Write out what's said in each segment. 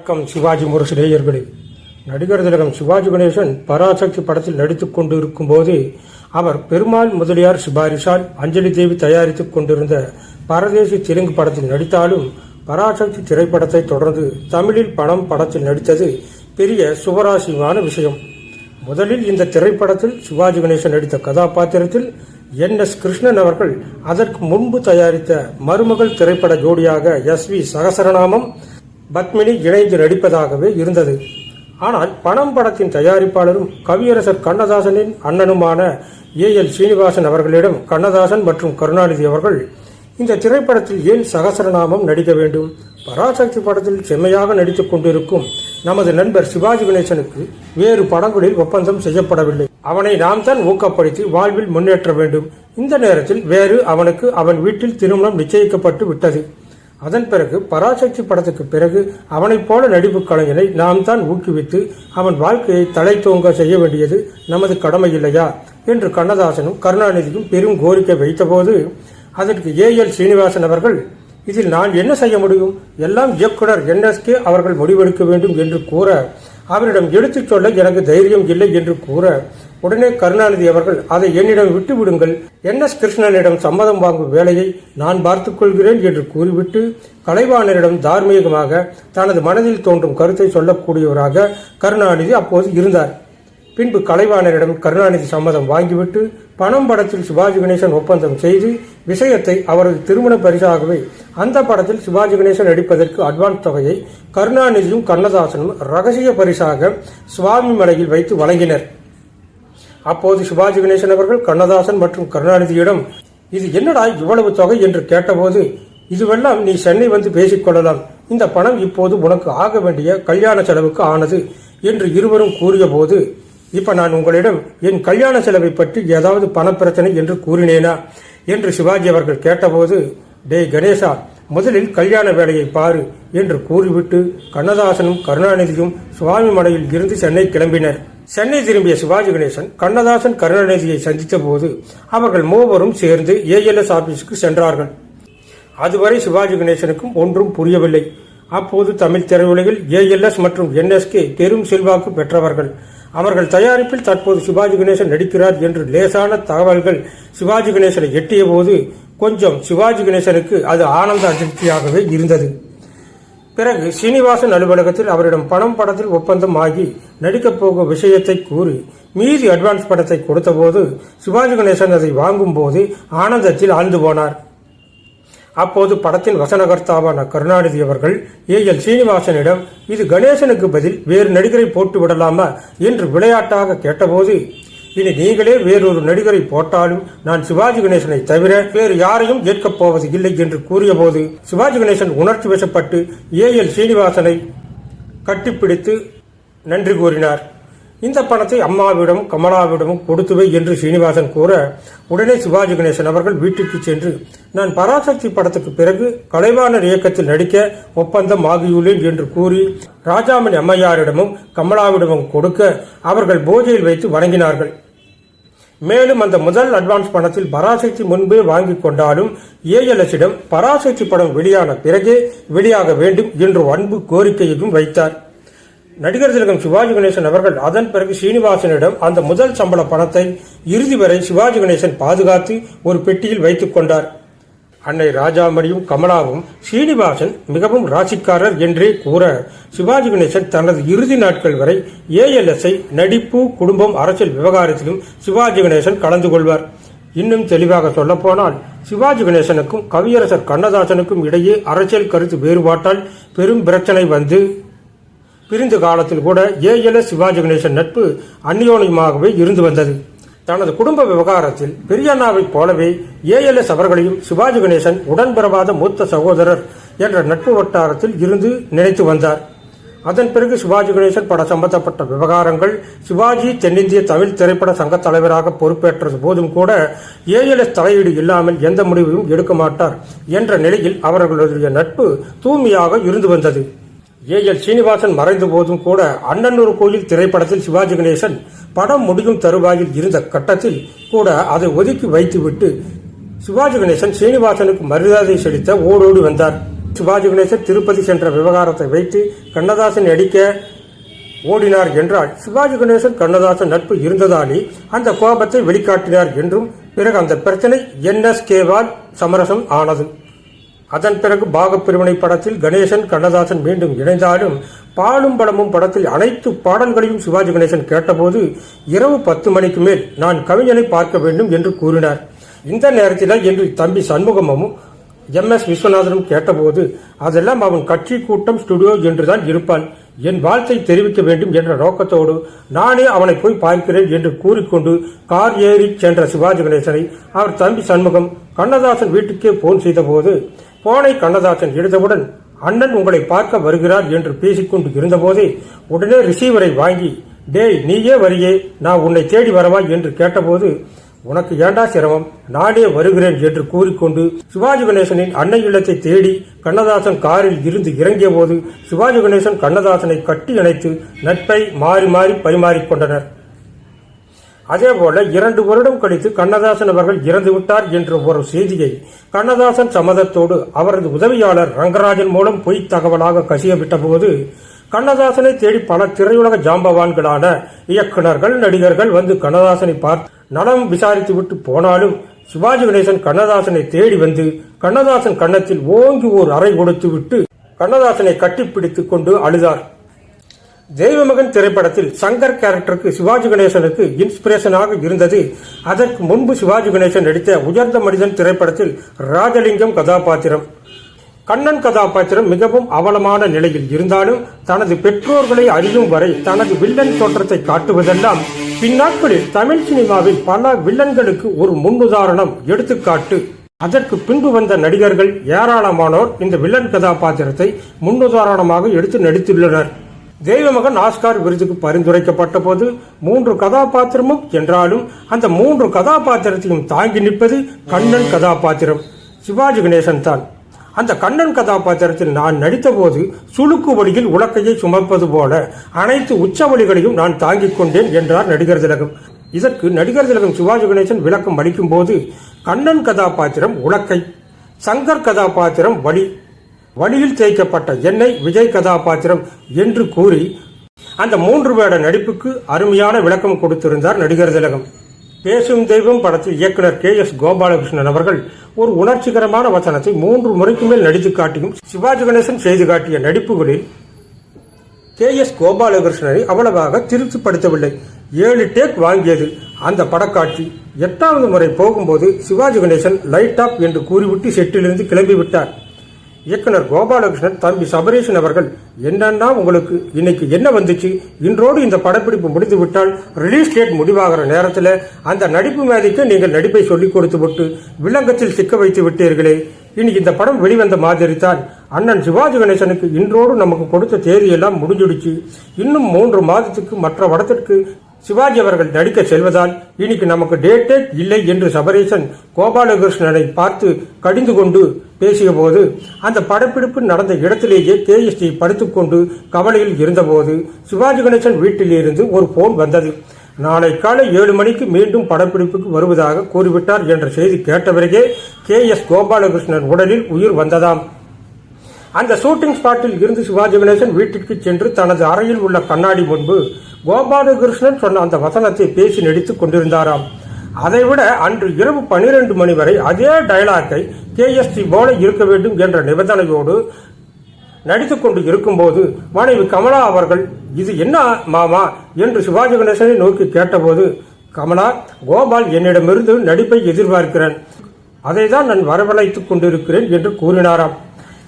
வணக்கம் சிவாஜி முரசு நேயர்களே நடிகர் திலகம் சிவாஜி கணேசன் பராசக்தி படத்தில் நடித்துக் கொண்டிருக்கும் போது அவர் பெருமாள் முதலியார் சிபாரிசால் அஞ்சலி தேவி தயாரித்துக் கொண்டிருந்த பரதேசி தெலுங்கு படத்தில் நடித்தாலும் பராசக்தி திரைப்படத்தை தொடர்ந்து தமிழில் பணம் படத்தில் நடித்தது பெரிய சுவராசியமான விஷயம். முதலில் இந்த திரைப்படத்தில் சிவாஜி கணேசன் நடித்த கதாபாத்திரத்தில் என் எஸ் கிருஷ்ணன் அவர்கள் அதற்கு முன்பு தயாரித்த மருமகள் திரைப்பட ஜோடியாக எஸ் வி சகசரநாமம் பத்மினி இணைந்து நடிப்பதாகவே இருந்தது. ஆனால் பணம் படத்தின் தயாரிப்பாளரும் கவியரசர் கண்ணதாசனின் அண்ணனுமான ஏ எல் சீனிவாசன் அவர்களிடம் கண்ணதாசன் மற்றும் கருணாநிதி அவர்கள் இந்த திரைப்படத்தில் ஏன் சகசரநாமம் நடிக்க வேண்டும்? பராசக்தி படத்தில் செம்மையாக நடித்துக் கொண்டிருக்கும் நமது நண்பர் சிவாஜி கணேசனுக்கு வேறு படங்களில் ஒப்பந்தம் செய்யப்படவில்லை. அவனை நாம் தான் ஊக்கப்படுத்தி வாழ்வில் முன்னேற்ற வேண்டும். இந்த நேரத்தில் வேறு அவனுக்கு அவன் வீட்டில் திருமணம் நிச்சயிக்கப்பட்டு விட்டது. அதன் பிறகு பராசக்தி படத்துக்கு பிறகு அவனைப் போல நடிப்பு கலைஞனை நாம் தான் ஊக்குவித்து அவன் வாழ்க்கையை தலை தோங்க செய்ய வேண்டியது நமது கடமை இல்லையா என்று கண்ணதாசனும் கருணாநிதியும் பெரும் கோரிக்கை வைத்தபோது அதற்கு ஏ எல் சீனிவாசன் அவர்கள் இதில் நான் என்ன செய்ய முடியும்? எல்லாம் இயக்குனர் என்எஸ்கே அவர்கள் முடிவெடுக்க வேண்டும் என்று கூற அவரிடம் எடுத்துச் சொல்ல எனக்கு தைரியம் இல்லை என்று கூற உடனே கருணாநிதி அவர்கள் அதை என்னிடம் விட்டுவிடுங்கள். என். எஸ். கிருஷ்ணனிடம் சம்மதம் வாங்கும் வேலையை நான் பார்த்துக் கொள்கிறேன் என்று கூறிவிட்டு கலைவாணரிடம் தார்மீகமாக தனது மனதில் தோன்றும் கருத்தை சொல்லக்கூடியவராக கருணாநிதி அப்போது இருந்தார். பின்பு கலைவாணரிடம் கருணாநிதி சம்மதம் வாங்கிவிட்டு பணம் படத்தில் சிவாஜி கணேசன் ஒப்பந்தம் செய்து விஷயத்தை அவரது திருமண பரிசாகவே அந்த படத்தில் சிவாஜி கணேசன் நடிப்பதற்கு அட்வான்ஸ் தொகையை கருணாநிதியும் கண்ணதாசனும் ரகசிய பரிசாக சுவாமி மலையில் வைத்து வழங்கினர். அப்போது சிவாஜி கணேசன் அவர்கள் கண்ணதாசன் மற்றும் கருணாநிதியிடம் இது என்னடா இவ்வளவு தொகை? என்று கேட்டபோது இதுவெல்லாம் நீ சென்னை வந்து பேசிக்கொள்ளலாம் இந்த பணம் இப்போது உனக்கு ஆக வேண்டிய கல்யாண செலவுக்கு ஆனது என்று இருவரும் கூறியபோது இப்ப நான் உங்களிடம் என் கல்யாண செலவை பற்றி ஏதாவது பணப்பிரச்சனை என்று கூறினேனா? என்று சிவாஜி அவர்கள் கேட்டபோது டே கணேசா முதலில் கல்யாண வேலையை பாரு என்று கூறிவிட்டு கண்ணதாசனும் கருணாநிதியும் சுவாமி மலையில் இருந்து சென்னை கிளம்பினர். சென்னை திரும்பிய சிவாஜி கணேசன் கண்ணதாசன் கருணாநிதியை சந்தித்த போது அவர்கள் மூவரும் சேர்ந்து ஏஎல்எஸ் ஆபீஸுக்கு சென்றார்கள். அதுவரை சிவாஜி கணேசனுக்கும் ஒன்றும் புரியவில்லை. அப்போது தமிழ் திரையுலகில் ஏஎல்எஸ் மற்றும் என்எஸ்கே பெரும் செல்வாக்கு பெற்றவர்கள். அவர்கள் தயாரிப்பில் தற்போது சிவாஜி கணேசன் நடிக்கிறார் என்று லேசான தகவல்கள் சிவாஜி கணேசனை எட்டிய போது கொஞ்சம் சிவாஜி கணேசனுக்கு அது ஆனந்த அதிர்ச்சியாகவே இருந்தது. பிறகு சீனிவாசன் அலுவலகத்தில் அவரிடம் பணம் படத்தில் ஒப்பந்தம் ஆகி நடிக்கப் போகும் விஷயத்தை கூறி மீதி அட்வான்ஸ் படத்தை கொடுத்தபோது சிவாஜி கணேசன் அதை வாங்கும் போது ஆனந்தத்தில் ஆழ்ந்து போனார். அப்போது படத்தின் வசனகர்த்தாவான கருணாநிதி அவர்கள் ஏ எல் சீனிவாசனிடம் இது கணேசனுக்கு பதில் வேறு நடிகரை போட்டு விடலாமா என்று விளையாட்டாக கேட்டபோது இனி நீங்களே வேறொரு நடிகரை போட்டாலும் நான் சிவாஜி கணேசனை தவிர வேறு யாரையும் ஏற்கப் போவது இல்லை என்று கூறியபோது சிவாஜி கணேசன் உணர்ச்சி வசப்பட்டு ஏ எல் சீனிவாசனை கட்டிப்பிடித்து நன்றி கூறினார். இந்த பணத்தை அம்மாவிடம் கமலாவிடமும் கொடுத்துவை என்று சீனிவாசன் கூற உடனே சிவாஜி கணேசன் அவர்கள் வீட்டுக்கு சென்று நான் பராசக்தி படத்துக்கு பிறகு கலைவாணர் இயக்கத்தில் நடிக்க ஒப்பந்தம் ஆகியுள்ளேன் என்று கூறி ராஜாமணி அம்மையாரிடமும் கமலாவிடமும் கொடுக்க அவர்கள் பூஜையில் வைத்து வணங்கினார்கள். மேலும் அந்த முதல் அட்வான்ஸ் பணத்தில் பராசக்தி முன்பே வாங்கிக் கொண்டாலும் ஏஎல்எஸிடம் பராசக்தி படம் வெளியான பிறகே வெளியாக வேண்டும் என்று அன்பு கோரிக்கையையும் வைத்தார். நடிகர் திலகம் சிவாஜி கணேசன் அவர்கள் அதன் பிறகு சீனிவாசனிடம் அந்த முதல் சம்பள பணத்தை இறுதி வரை சிவாஜி கணேசன் பாதுகாத்து ஒரு பெட்டியில் வைத்துக் கொண்டார். அன்னை ராஜாமணியும் கமலாவும் சீனிவாசன் மிகவும் ராசிக்காரர் என்றே கூற சிவாஜி கணேசன் தனது இறுதி நாட்கள் வரை ஏஎல்எஸ்ஐ நடிப்பு குடும்பம் அரசியல் விவகாரத்திலும் சிவாஜி கணேசன் கலந்து கொள்வார். இன்னும் தெளிவாக சொல்லப்போனால் சிவாஜி கணேசனுக்கும் கவியரசர் கண்ணதாசனுக்கும் இடையே அரசியல் கருத்து வேறுபாட்டால் பெரும் பிரச்சனை வந்து பிரிந்த காலத்தில் கூட ஏஎல்எஸ் சிவாஜி கணேசன் நட்பு அந்நியோனியமாகவே இருந்து வந்தது. தனது குடும்ப விவகாரத்தில் பெரியண்ணாவைப் போலவே ஏஎல்எஸ் அவர்களையும் சிவாஜி கணேசன் உடன்பிறவாத மூத்த சகோதரர் என்ற நட்பு வட்டாரத்தில் இருந்து நினைத்து வந்தார். அதன் பிறகு சிவாஜி கணேசன் பட சம்பந்தப்பட்ட விவகாரங்கள் சிவாஜி தென்னிந்திய தமிழ் திரைப்பட சங்க தலைவராக பொறுப்பேற்றது போதும் கூட ஏஎல்எஸ் தலையீடு இல்லாமல் எந்த முடிவையும் எடுக்க மாட்டார் என்ற நிலையில் அவர்களுடைய நட்பு தூய்மையாக இருந்து வந்தது. ஏ எல் சீனிவாசன் மறைந்த போதும் கூட அண்ணன்னூர் கோயில் திரைப்படத்தில் சிவாஜி கணேசன் படம் முடியும் தருவாயில் இருந்த கட்டத்தில் கூட அதை ஒதுக்கி வைத்துவிட்டு சிவாஜி கணேசன் சீனிவாசனுக்கு மரியாதை செலுத்த ஓடோடி வந்தார். சிவாஜி கணேசன் திருப்பதி சென்ற விவகாரத்தை வைத்து கண்ணதாசன் அடிக்க ஓடினார் என்றால் சிவாஜி கணேசன் கண்ணதாசன் நட்பு இருந்ததாலே அந்த கோபத்தை வெளிக்காட்டினார் என்றும் பிறகு அந்த பிரச்சனை என்எஸ்கேவால் சமரசம் ஆனது. அதன் பிறகு பாகப்பிரிவினை படத்தில் கணேசன் கண்ணதாசன் மீண்டும் இணைந்தாலும் பாலும் படமும் படத்தில் அனைத்து பாடல்களையும் சிவாஜி கணேசன் கேட்டபோது இரவு பத்து மணிக்கு மேல் நான் கவிஞனை பார்க்க வேண்டும் என்று கூறினார். இந்த நேரத்தில் என்று தம்பி சண்முகமும் எம் எஸ் விஸ்வநாதனும் கேட்டபோது அதெல்லாம் அவன் கட்சி கூட்டம் ஸ்டுடியோ என்றுதான் இருப்பான். என் வாழ்த்தை தெரிவிக்க வேண்டும் என்ற நோக்கத்தோடு நானே அவனை போய் பார்க்கிறேன் என்று கூறிக்கொண்டு கார் ஏறி சென்ற சிவாஜி கணேசனை அவர் தம்பி சண்முகம் கண்ணதாசன் வீட்டுக்கே போன் செய்தபோது போனை கண்ணதாசன் எடுத்தவுடன் அண்ணன் உங்களை பார்க்க வருகிறார் என்று பேசிக்கொண்டு இருந்தபோதே உடனே ரிசீவரை வாங்கி டேய் நீயே வரியே நான் உன்னை தேடி வரவா? என்று கேட்டபோது உனக்கு ஏண்டா சிரமம்? நானே வருகிறேன் என்று கூறிக்கொண்டு சிவாஜி கணேசனின் அன்னை இல்லத்தை தேடி கண்ணதாசன் காரில் இருந்து இறங்கிய போது சிவாஜி கணேசன் கண்ணதாசனை கட்டி இணைத்து நட்பை மாறி மாறி பரிமாறிக்கொண்டனர் அதேபோல இரண்டு வருடம் கழித்து கண்ணதாசன் அவர்கள் இறந்து விட்டார் என்ற ஒரு செய்தியை கண்ணதாசன் சம்மதத்தோடு அவரது உதவியாளர் ரங்கராஜன் மூலம் பொய் தகவலாக கசியவிட்ட போது கண்ணதாசனை தேடி பல திரையுலக ஜாம்பவான்களான இயக்குனர்கள் நடிகர்கள் வந்து கண்ணதாசனை பார்த்து நலம் விசாரித்து விட்டு போனாலும் சிவாஜி கணேசன் கண்ணதாசனை தேடி வந்து கண்ணதாசன் கன்னத்தில் ஓங்கி ஓர் அறை கொடுத்து விட்டு கண்ணதாசனை கட்டிப்பிடித்துக் கொண்டு அழுதார். தெய்வமகன் திரைப்படத்தில் சங்கர் கேரக்டருக்கு சிவாஜி கணேசனுக்கு இன்ஸ்பிரேஷனாக இருந்தது. அதற்கு முன்பு சிவாஜி கணேசன் நடித்த உயர்ந்த மனிதன் திரைப்படத்தில் ராஜலிங்கம் கதாபாத்திரம். கண்ணன் கதாபாத்திரம் மிகவும் அவலமான நிலையில் இருந்தாலும் தனது பெற்றோர்களை அறியும் வரை தனது வில்லன் தோற்றத்தை காட்டுவதெல்லாம் பின்னாட்களில் தமிழ் சினிமாவில் பல வில்லன்களுக்கு ஒரு முன்னுதாரணம் எடுத்துக்காட்டு. அதற்கு பின்பு வந்த நடிகர்கள் ஏராளமானோர் இந்த வில்லன் கதாபாத்திரத்தை முன்னுதாரணமாக எடுத்து நடித்துள்ளனர். தெய்வமகன் ஆஸ்கார் விருதுக்கு பரிந்துரைக்கப்பட்ட போது மூன்று கதாபாத்திரமும் என்றாலும் அந்த மூன்று கதாபாத்திரத்தையும் தாங்கி நிற்பது கண்ணன் கதாபாத்திரம். சிவாஜி கணேசன் தான். அந்த கண்ணன் கதாபாத்திரத்தில் நான் நடித்தபோது சுளுக்கு வழியில் உலக்கையை சுமப்பது போல அனைத்து உச்ச வழிகளையும் நான் தாங்கிக் கொண்டேன் என்றார் நடிகர் திலகம். இதற்கு நடிகர் திலகம் சிவாஜி கணேசன் விளக்கம் அளிக்கும் போது கண்ணன் கதாபாத்திரம் உலக்கை சங்கர் கதாபாத்திரம் வழி வழியில் தேய்க்கப்பட்ட எண்ணெய் விஜய் கதாபாத்திரம் என்று கூறி அந்த மூன்று வேட நடிப்புக்கு அருமையான விளக்கம் கொடுத்திருந்தார் நடிகர் திலகம். பேசும் தெய்வம் படத்தில் இயக்குனர் கே எஸ் கோபாலகிருஷ்ணன் அவர்கள் ஒரு உணர்ச்சிகரமான வசனத்தை மூன்று முறைக்கு மேல் நடித்து காட்டியும் சிவாஜி கணேசன் செய்து காட்டிய நடிப்புகளில் கே எஸ் கோபாலகிருஷ்ணனை அவ்வளவாக திருப்திப்படுத்தவில்லை. ஏழு டேக் வாங்கியது. அந்த படக்காட்சி எட்டாவது முறை போகும்போது சிவாஜி கணேசன் லைட் ஆப் என்று கூறிவிட்டு செட்டிலிருந்து கிளம்பிவிட்டார். இயக்குனர் கோபாலகிருஷ்ணன் தம்பி சபரீஷன் அவர்கள் என்னன்னா உங்களுக்கு இன்னைக்கு என்ன வந்துச்சு? இன்றோடு இந்த படப்பிடிப்பு முடிந்து விட்டால் ரிலீஸ் டேட் முடிவாகிற நேரத்தில் அந்த நடிப்பு மேதைக்கு நீங்கள் நடிப்பை சொல்லிக் கொடுத்து விட்டு வில்லங்கத்தில் சிக்க வைத்து விட்டீர்களே. இனி இந்த படம் வெளிவந்த மாதிரி தான் அண்ணன் சிவாஜி கணேசனுக்கு இன்றோடு நமக்கு கொடுத்த தேதியெல்லாம் முடிஞ்சிடுச்சு. இன்னும் மூன்று மாதத்துக்கு மற்ற படத்திற்கு சிவாஜி அவர்கள் நடிக்க செல்வதால் இன்னைக்கு நமக்கு டேட்டே இல்லை என்று சபரேசன் கோபாலகிருஷ்ணனை பார்த்து கடிந்து கொண்டு பேசிய போது அந்த படப்பிடிப்பு நடந்த இடத்திலேயே கேஎஸ்டி படுத்துக்கொண்டு கவலையில் இருந்தபோது சிவாஜி கணேசன் வீட்டிலிருந்து ஒரு போன் வந்தது. நாளை காலை ஏழு மணிக்கு மீண்டும் படப்பிடிப்புக்கு வருவதாக கூறிவிட்டார் என்ற செய்தி கேட்ட பிறகே கே எஸ் கோபாலகிருஷ்ணன் உடலில் உயிர் வந்ததாம். அந்த ஷூட்டிங் ஸ்பாட்டில் இருந்து சிவாஜி கணேசன் வீட்டிற்கு சென்று தனது அறையில் உள்ள கண்ணாடி முன்பு கோபாலகிருஷ்ணன் சொன்ன அந்த வசனத்தை பேசி நடித்துக் கொண்டிருந்தாராம். அதைவிட அன்று இரவு பனிரெண்டு மணி வரை அதே டயலாக்கை கேஎஸ்டி போல இருக்க வேண்டும் என்ற நிபந்தனையோடு நடித்துக் கொண்டு இருக்கும்போது மனைவி கமலா அவர்கள் இது என்ன மாமா? என்று சிவாஜி கணேசனை நோக்கி கேட்டபோது கமலா கோபால் என்னிடமிருந்து நடிப்பை எதிர்பார்க்கிறேன் அதை தான் நான் வரவழைத்துக் கொண்டிருக்கிறேன் என்று கூறினாராம்.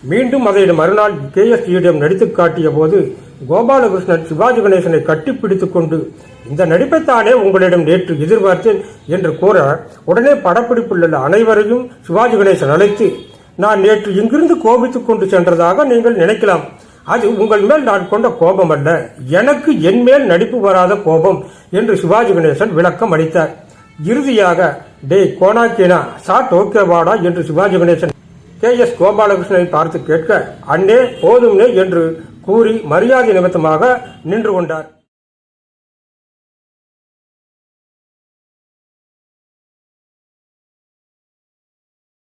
மீண்டும் அதை மறுநாள் கேஎஸ்டியிடம் நடித்து காட்டிய போது கோபாலகிருஷ்ணன் சிவாஜி கணேசனை கட்டிப்பிடித்துக் கொண்டு இந்த நடிப்பைத்தானே உங்களிடம் நேற்று எதிர்பார்த்தேன் என்று கூற உடனே படப்பிடிப்பில் உள்ள அனைவரையும் சிவாஜி கணேசன் அழைத்து நான் நேற்று இங்கிருந்து கோபித்துக் கொண்டு சென்றதாக நீங்கள் நினைக்கலாம். அது உங்கள் மேல் நான் கொண்ட கோபம் அல்ல. எனக்கு என் மேல் நடிப்பு வராத கோபம் என்று சிவாஜி கணேசன் விளக்கம் அளித்தார். இறுதியாக டே கோனாக்கேனா சாட் ஓகேவாடா என்று சிவாஜி கணேசன் கே எஸ் கோபாலகிருஷ்ணனை பார்த்து கேட்க அண்ணே போதும்னே என்று கூறி மரியாதை நிமித்தமாக நின்று கொண்டார்.